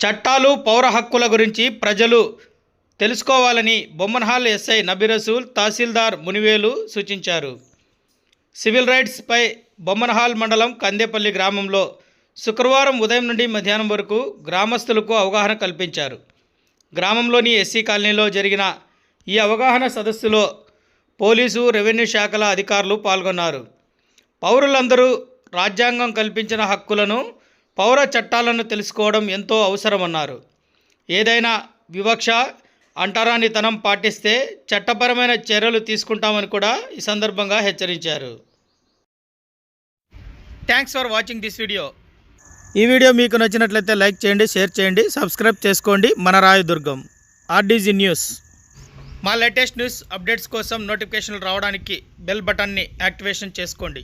చట్టాలు పౌర హక్కుల గురించి ప్రజలు తెలుసుకోవాలని బొమ్మన్హాల్ ఎస్ఐ నబీరసూల్ తహసీల్దార్ మునివేలు సూచించారు. సివిల్ రైట్స్పై బొమ్మన్హాల్ మండలం కందేపల్లి గ్రామంలో శుక్రవారం ఉదయం నుండి మధ్యాహ్నం వరకు గ్రామస్తులకు అవగాహన కల్పించారు. గ్రామంలోని ఎస్సీ కాలనీలో జరిగిన ఈ అవగాహన సదస్సులో పోలీసు రెవెన్యూ శాఖల అధికారులు పాల్గొన్నారు. పౌరులందరూ రాజ్యాంగం కల్పించిన హక్కులను పౌర చట్టాలను తెలుసుకోవడం ఎంతో అవసరమన్నారు. ఏదైనా వివక్ష అంటరానితనం పాటిస్తే చట్టపరమైన చర్యలు తీసుకుంటామని కూడా ఈ సందర్భంగా హెచ్చరించారు. Thanks for watching this video ఈ వీడియో మీకు నచ్చినట్లయితే లైక్ చేయండి షేర్ చేయండి సబ్స్క్రైబ్ చేసుకోండి. మన రాయదుర్గం ఆర్డీజీ న్యూస్. మా లేటెస్ట్ న్యూస్ అప్డేట్స్ కోసం నోటిఫికేషన్లు రావడానికి బెల్ బటన్ని యాక్టివేషన్ చేసుకోండి.